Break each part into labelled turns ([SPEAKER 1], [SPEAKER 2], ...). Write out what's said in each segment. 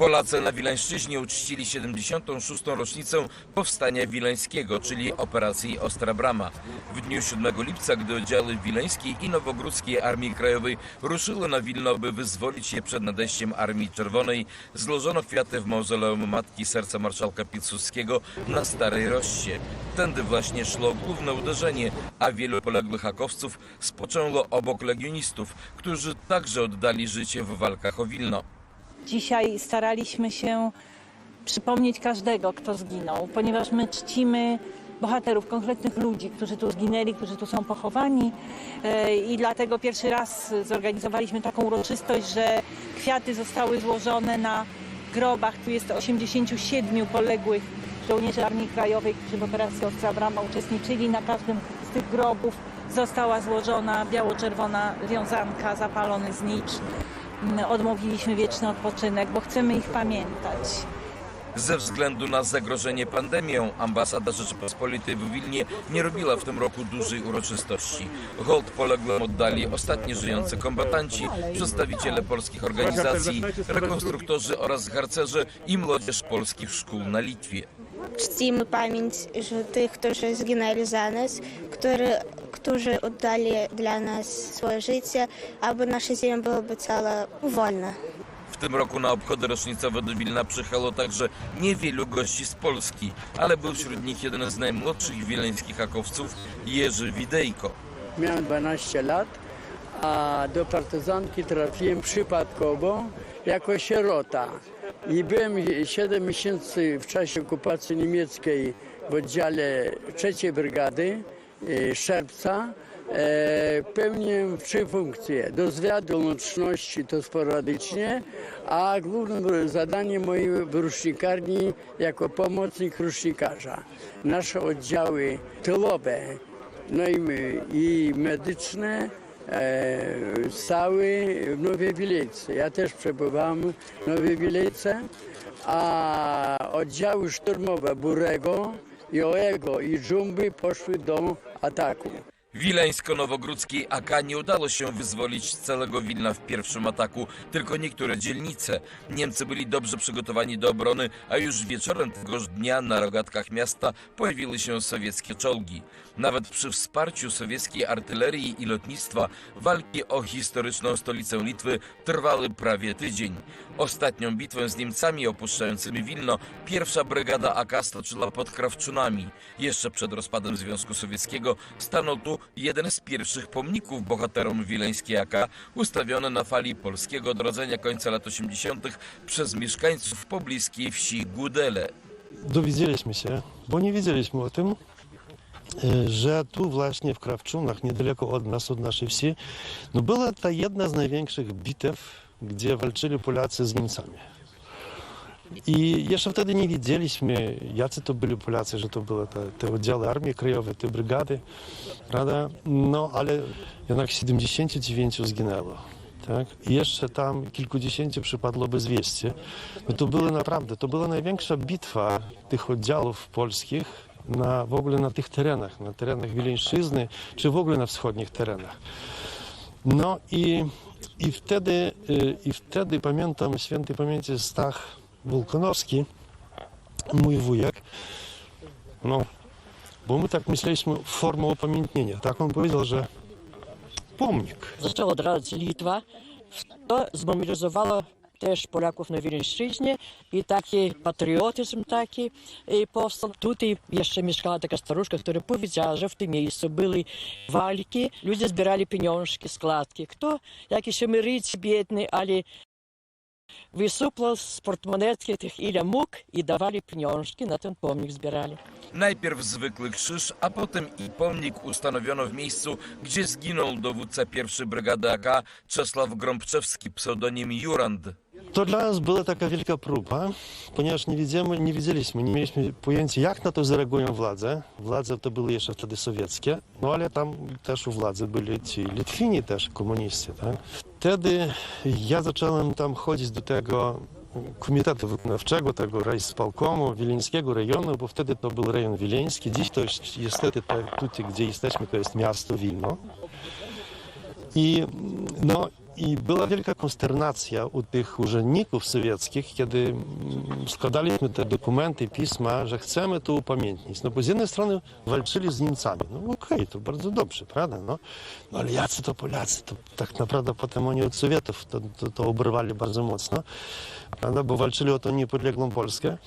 [SPEAKER 1] Polacy na Wileńszczyźnie uczcili 76. rocznicę Powstania Wileńskiego, czyli operacji Ostra Brama. W dniu 7 lipca, gdy oddziały Wileńskiej i Nowogródzkiej Armii Krajowej ruszyły na Wilno, by wyzwolić je przed nadejściem Armii Czerwonej, złożono kwiaty w mauzoleum Matki Serca Marszałka Piłsudskiego na Starej Roście. Tędy właśnie szło główne uderzenie, a wielu poległych hakowców spoczęło obok legionistów, którzy także oddali życie w walkach o Wilno.
[SPEAKER 2] Dzisiaj staraliśmy się przypomnieć każdego, kto zginął, ponieważ my czcimy bohaterów, konkretnych ludzi, którzy tu zginęli, którzy tu są pochowani E, i dlatego pierwszy raz zorganizowaliśmy taką uroczystość, że kwiaty zostały złożone na grobach. Tu jest 87 poległych żołnierzy Armii Krajowej, którzy w operacji Ostra Brama uczestniczyli. Na każdym z tych grobów została złożona biało-czerwona wiązanka, zapalony znicz. Odmówiliśmy wieczny odpoczynek, bo chcemy ich pamiętać.
[SPEAKER 1] Ze względu na zagrożenie pandemią ambasada Rzeczypospolitej w Wilnie nie robiła w tym roku dużej uroczystości. Hołd poległym oddali ostatni żyjący kombatanci, przedstawiciele polskich organizacji, rekonstruktorzy oraz harcerze i młodzież polskich szkół na Litwie.
[SPEAKER 3] Czcimy pamięć tych, którzy zginęli za nas, którzy, którzy oddali dla nas swoje życie, aby nasza ziemia była cała wolna.
[SPEAKER 1] W tym roku na obchody rocznicowe do Wilna przyjechało także niewielu gości z Polski, ale był wśród nich jeden z najmłodszych wileńskich hakowców, Jerzy Widejko.
[SPEAKER 4] Miałem 12 lat, a do partyzanki trafiłem przypadkowo jako sierota. I byłem 7 miesięcy w czasie okupacji niemieckiej w oddziale 3 Brygady e, Szerpca. E, pełniłem trzy funkcje. Do zwiadu łączności to sporadycznie, a głównym zadaniem mojej w rusznikarni jako pomocnik rusznikarza. Nasze oddziały tylowe no i, i medyczne stały w Nowej Wilecce. Ja też przebywałem w Nowej Wilecce, a oddziały szturmowe Burego, Joego i Dżumby poszły do ataku.
[SPEAKER 1] Wileńsko-Nowogródzkiej AK nie udało się wyzwolić całego Wilna w pierwszym ataku, tylko niektóre dzielnice. Niemcy byli dobrze przygotowani do obrony, a już wieczorem tegoż dnia na rogatkach miasta pojawiły się sowieckie czołgi. Nawet przy wsparciu sowieckiej artylerii i lotnictwa walki o historyczną stolicę Litwy trwały prawie tydzień. Ostatnią bitwę z Niemcami opuszczającymi Wilno pierwsza brygada AK stoczyła pod Krawczunami. Jeszcze przed rozpadem Związku Sowieckiego stanął tu jeden z pierwszych pomników bohaterom wileńskiej AK, ustawiony na fali polskiego odrodzenia końca lat 80. przez mieszkańców pobliskiej wsi Gudele.
[SPEAKER 5] Dowiedzieliśmy się, bo nie wiedzieliśmy o tym, e, że tu właśnie w Krawczunach, niedaleko od nas, od naszej wsi, no była ta jedna z największych bitew, gdzie walczyli Polacy z Niemcami. I jeszcze wtedy nie wiedzieliśmy, jacy to byli Polacy, że to były te, te oddziały Armii Krajowej, te brygady, prawda? No, ale jednak 79 zginęło. Tak? I jeszcze tam kilkudziesięciu przypadło bez wieści. No to były naprawdę, to była największa bitwa tych oddziałów polskich na, w ogóle na tych terenach, na terenach Wileńszczyzny, czy w ogóle na wschodnich terenach. No i, i, wtedy, y, i wtedy pamiętam świętej pamięci Stach Wulkanowski, mój wujek, no, bo my tak myśleliśmy formą upamiętnienia. Tak on powiedział, że pomnik.
[SPEAKER 6] zaczęła odradzać Litwa, to zmobilizowało też Polaków na Wileńszczyźnie i taki patriotyzm taki i powstał. Tutaj jeszcze mieszkała taka staruszka, która powiedziała, że w tym miejscu były walki, ludzie zbierali pieniążki, składki. Kto, jakieś emeryci biedni, ale wysupłał z portmonetki tych ile mógł i dawali pieniążki, na ten pomnik zbierali.
[SPEAKER 1] Najpierw zwykły krzyż, a potem i pomnik ustanowiono w miejscu, gdzie zginął dowódca pierwszej brygady AK Czesław Grąbczewski, pseudonim Jurand.
[SPEAKER 5] To dla nas była taka wielka próba, ponieważ nie, wiedziemy, nie wiedzieliśmy, nie mieliśmy pojęcia, jak na to zareagują władze. Władze to były jeszcze wtedy sowieckie, no ale tam też u władzy byli ci Litwini też, komuniści. Tak? Wtedy ja zacząłem tam chodzić do tego komitetu wykonawczego, tego rajspalkomu Wileńskiego rejonu, bo wtedy to był rejon wileński. Dziś to jest niestety tutaj, gdzie jesteśmy, to jest miasto Wilno. I, no, I była wielka konsternacja u tych urzędników sowieckich, kiedy mm, składaliśmy te dokumenty, pisma, że chcemy to upamiętnić. No bo z jednej strony walczyli z Niemcami. No okej, to bardzo dobrze, prawda? No, no ale jacy to Polacy? To tak naprawdę potem oni od Sowietów to, to, to obrywali bardzo mocno, prawda? Bo walczyli o tą niepodległą Polskę.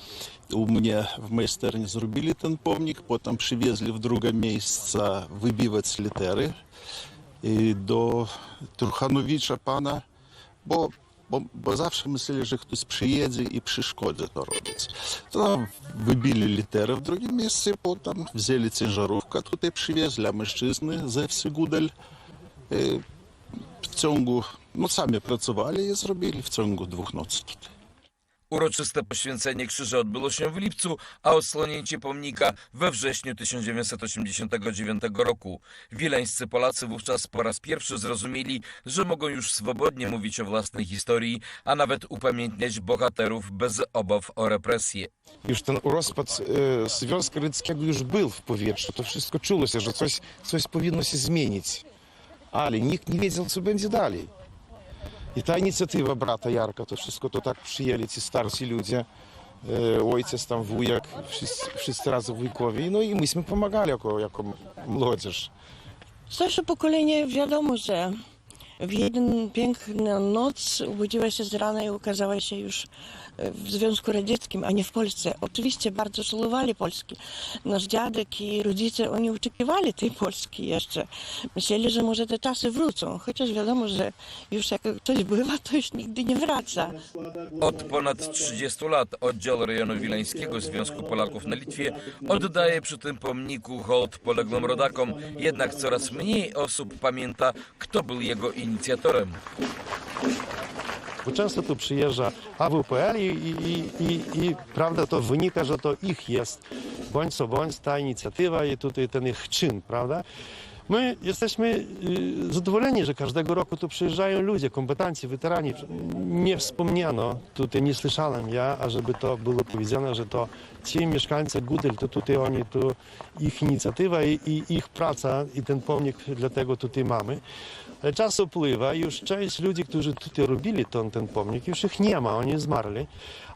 [SPEAKER 7] У mnie w майстерні зробили ten pomnik, potem przywieźli w drugie miejsce wybijać litery i do Turchanowicza pana, bo, bo, bo zawsze myśleli, że ktoś przyjedzie i przeszkodzi to robić. To wybili litery w drugim miejscu, potem wzięli ciężarówkę, tutaj przywieźli, a mężczyzny ze wsi y, w ciągu, no sami pracowali i zrobili w ciągu dwóch nocy tutaj.
[SPEAKER 1] Uroczyste poświęcenie krzyża odbyło się w lipcu, a odsłonięcie pomnika we wrześniu 1989 roku. Wileńscy Polacy wówczas po raz pierwszy zrozumieli, że mogą już swobodnie mówić o własnej historii, a nawet upamiętniać bohaterów bez obaw o represje.
[SPEAKER 8] Już ten rozpad e, Związku Radzieckiego już był w powietrzu. To wszystko czuło się, że coś, coś powinno się zmienić. Ale nikt nie wiedział, co będzie dalej. I ta inicjatywa brata Jarka, to wszystko to tak przyjęli ci starsi ludzie, e, ojciec tam, wujek, wszyscy, wszyscy razem wujkowie. No i myśmy pomagali jako, jako młodzież.
[SPEAKER 6] Starsze pokolenie wiadomo, że w jeden piękną noc obudziła się z rana i ukazała się już w Związku Radzieckim, a nie w Polsce. Oczywiście bardzo szanowali Polski. Nasz dziadek i rodzice, oni oczekiwali tej Polski jeszcze. Myśleli, że może te czasy wrócą, chociaż wiadomo, że już jak coś bywa, to już nigdy nie wraca.
[SPEAKER 1] Od ponad 30 lat oddział rejonu wileńskiego Związku Polaków na Litwie oddaje przy tym pomniku hołd poległym rodakom, jednak coraz mniej osób pamięta, kto był jego inicjatorem.
[SPEAKER 5] Bo często tu przyjeżdża AWPL i, i, i, i prawda to wynika, że to ich jest, bądź co bądź ta inicjatywa i tutaj ten ich czyn, prawda? My jesteśmy y, zadowoleni, że każdego roku tu przyjeżdżają ludzie, kompetenci, weterani. Nie wspomniano, tutaj nie słyszałem ja, ażeby to było powiedziane, że to ci mieszkańcy Gudel, to tutaj oni, to ich inicjatywa i, i ich praca i ten pomnik dlatego tutaj mamy. Ale czas upływa i już część ludzi, którzy tutaj robili ten, ten pomnik, już ich nie ma, oni zmarli.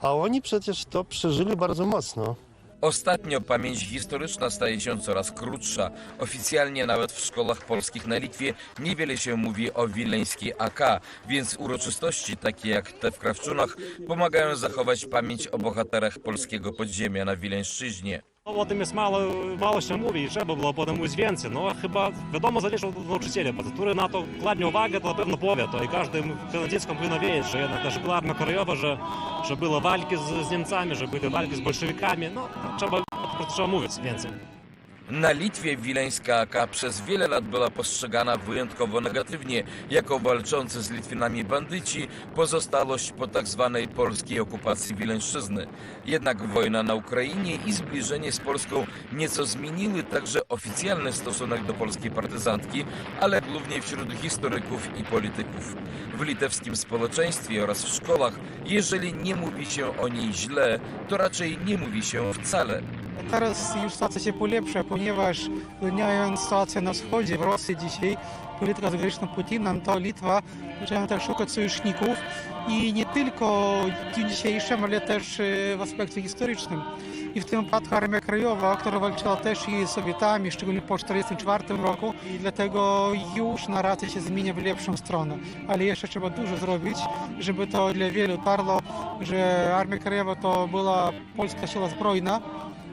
[SPEAKER 5] A oni przecież to przeżyli bardzo mocno.
[SPEAKER 1] Ostatnio pamięć historyczna staje się coraz krótsza. Oficjalnie nawet w szkołach polskich na Litwie niewiele się mówi o wileńskiej AK, więc uroczystości takie jak te w Krawczunach pomagają zachować pamięć o bohaterach polskiego podziemia na Wileńszczyźnie.
[SPEAKER 9] O tym jest mało, mało się mówi i trzeba było potem mówić więcej. No chyba wiadomo zależy od nauczyciela, bo który na to kładnie uwagę, to na pewno powie to i każdy dziecko powinno wiedzieć, że jednak nasza Armia Krajowa, że, że były walki z, z Niemcami, że były walki z bolszewikami, no trzeba, po trzeba mówić więcej.
[SPEAKER 1] Na Litwie wileńska AK przez wiele lat była postrzegana wyjątkowo negatywnie jako walczący z Litwinami bandyci, pozostałość po tzw. polskiej okupacji Wileńszczyzny. Jednak wojna na Ukrainie i zbliżenie z Polską nieco zmieniły także oficjalny stosunek do polskiej partyzantki, ale głównie wśród historyków i polityków. W litewskim społeczeństwie oraz w szkołach, jeżeli nie mówi się o niej źle, to raczej nie mówi się wcale.
[SPEAKER 10] Teraz już sytuacja się polepsza, ponieważ uwzględniając sytuację na wschodzie, w Rosji dzisiaj, polityka zagraniczna Putina, to Litwa zaczyna też szukać sojuszników i nie tylko w dniu dzisiejszym, ale też e, w aspekcie historycznym. I w tym wypadku Armia Krajowa, która walczyła też i z Sowietami, szczególnie po 1944 roku i dlatego już narracja się zmienia w lepszą stronę. Ale jeszcze trzeba dużo zrobić, żeby to dla wielu dotarło, że Armia Krajowa to była polska siła zbrojna,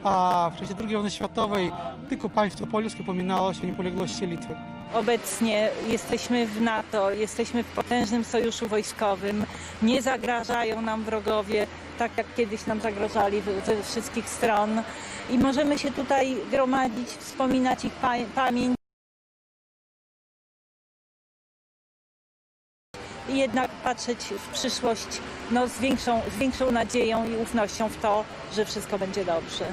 [SPEAKER 10] a w czasie II wojny światowej tylko państwo polskie pominało się niepodległości Litwy.
[SPEAKER 2] Obecnie jesteśmy w NATO, jesteśmy w potężnym sojuszu wojskowym, nie zagrażają nam wrogowie, tak jak kiedyś nam zagrażali ze wszystkich stron i możemy się tutaj gromadzić, wspominać ich pa- pamięć. Jednak patrzeć w przyszłość no, z, większą, z większą nadzieją i ufnością w to, że wszystko będzie dobrze.